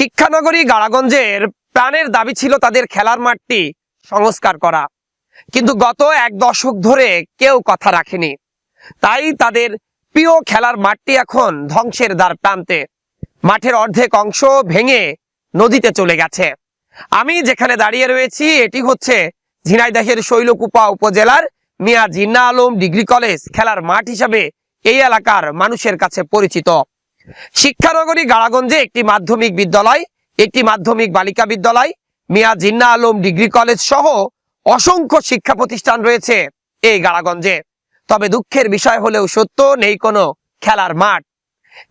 শিক্ষানগরী গাড়াগঞ্জের প্রাণের দাবি ছিল তাদের খেলার মাঠটি সংস্কার করা। কিন্তু গত এক দশক ধরে কেউ কথা রাখেনি। তাই তাদের প্রিয় খেলার মাঠটি এখন ধ্বংসের দ্বার প্রান্তে। মাঠের অর্ধেক অংশ ভেঙে নদীতে চলে গেছে। আমি যেখানে দাঁড়িয়ে রয়েছি, এটি হচ্ছে ঝিনাইদহের শৈলকুপা উপজেলার মিয়া জিন্না আলম ডিগ্রি কলেজ খেলার মাঠ হিসাবে এই এলাকার মানুষের কাছে পরিচিত। শিক্ষানগরী গাড়াগঞ্জে একটি মাধ্যমিক বিদ্যালয়, একটি মাধ্যমিক বালিকা বিদ্যালয়, মিয়া জিন্না আলম ডিগ্রি কলেজ সহ অসংখ্য শিক্ষা প্রতিষ্ঠান রয়েছে এই গাড়াগঞ্জে। তবে দুঃখের বিষয় হলেও সত্য, নেই কোনো খেলার মাঠ।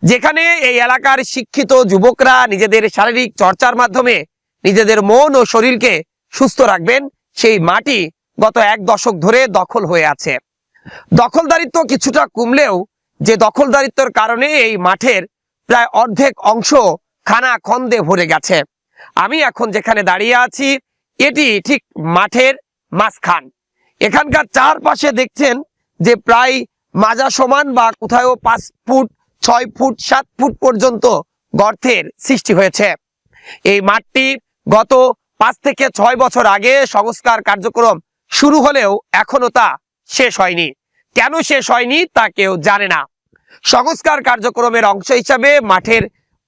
যেখানে এই এলাকার শিক্ষিত যুবকরা নিজেদের শারীরিক চর্চার মাধ্যমে নিজেদের মন ও শরীরকে সুস্থ রাখবেন, সেই মাটি গত এক দশক ধরে দখল হয়ে আছে। দখলদারিত্ব কিছুটা কমলেও যে দখলদারিত্বর কারণে এই মাঠের প্রায় অর্ধেক অংশ খানা খন্দে ভরে গেছে। আমি এখন যেখানে দাঁড়িয়ে আছি, এটি ঠিক মাঠের মাঝখান। এখানকার চারপাশে দেখছেন যে প্রায় মাজা সমান বা কোথাও পাঁচ ফুট, ছয় ফুট, সাত ফুট পর্যন্ত গর্তের সৃষ্টি হয়েছে। এই মাঠটি গত পাঁচ থেকে ছয় বছর আগে সংস্কার কার্যক্রম শুরু হলেও এখনও তা শেষ হয়নি। কেন শেষ হয়নি তা কেউ জানে না। সংস্কার কার্যক্রমের অংশ হিসাবে মাঠের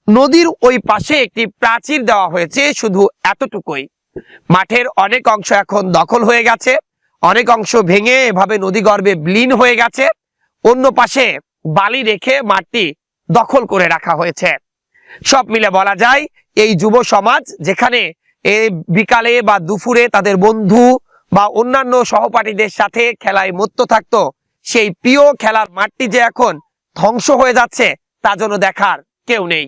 নদীর ওই পাশে একটি প্রাচীর দেওয়া হয়েছে, শুধু এতটুকুই। মাঠের অনেক অংশ এখন দখল হয়ে গেছে, অনেক অংশ ভেঙে এভাবে নদী গর্ভে বিলীন হয়ে গেছে। অন্য পাশে বালি রেখে মাঠটি দখল করে রাখা হয়েছে। সব মিলে বলা যায়, এই যুব সমাজ যেখানে এই বিকালে বা দুপুরে তাদের বন্ধু বা অন্যান্য সহপাঠীদের সাথে খেলায় মত্ত থাকতো, সেই প্রিয় খেলার মাঠটি যে এখন ধ্বংস হয়ে যাচ্ছে, তা যেন দেখার কেউ নেই।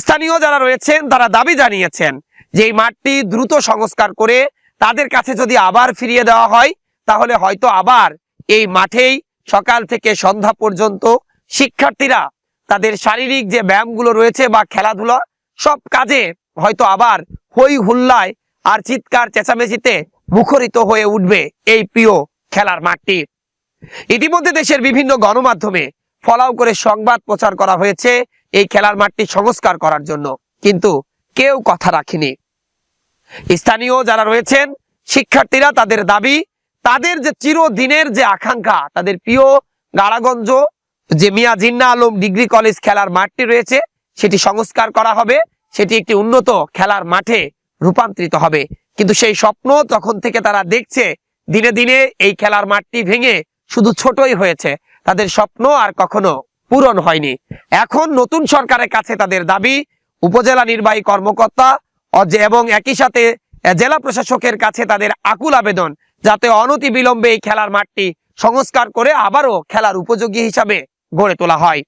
স্থানীয় যারা রয়েছেন, তারা দাবি জানিয়েছেন যে এই মাঠটি দ্রুত সংস্কার করে তাদের কাছে যদি আবার ফিরিয়ে দেওয়া হয়, তাহলে হয়তো আবার এই মাঠেই সকাল থেকে সন্ধ্যা পর্যন্ত শিক্ষার্থীরা তাদের শারীরিক যে ব্যায়ামগুলো রয়েছে বা খেলাধুলা, সব কাজে হয়তো আবার হই হুল্লায় আর চিৎকার চেঁচামেচিতে মুখরিত হয়ে উঠবে এই প্রিয় খেলার মাঠটি। ইতিমধ্যে দেশের বিভিন্ন গণমাধ্যমে ফলাও করে সংবাদ প্রচার করা হয়েছে এই খেলার মাঠটি সংস্কার করার জন্য। কিন্তু কেউ কথা রাখেনি। স্থানীয় যারা রয়েছেন, শিক্ষার্থীরা তাদের দাবি, তাদের যে চিরদিনের যে আকাঙ্ক্ষা, তাদের প্রিয় গাড়াগঞ্জ যে মিয়া জিন্না আলম ডিগ্রি কলেজ খেলার মাঠটি রয়েছে, সেটি সংস্কার করা হবে, সেটি একটি উন্নত খেলার মাঠে রূপান্তরিত হবে। কিন্তু সেই স্বপ্ন তখন থেকে তারা দেখছে, দিনে দিনে এই খেলার মাঠটি ভেঙে শুধু ছোটই হয়েছে। তাদের স্বপ্ন আর কখনো পূরণ হয়নি। এখন নতুন সরকারের কাছে তাদের দাবি, উপজেলা নির্বাহী কর্মকর্তা এবং একই সাথে জেলা প্রশাসকের কাছে তাদের আকুল আবেদন যাতে অনতি বিলম্বে এই খেলার মাঠটি সংস্কার করে আবারও খেলার উপযোগী হিসাবে গড়ে তোলা হয়।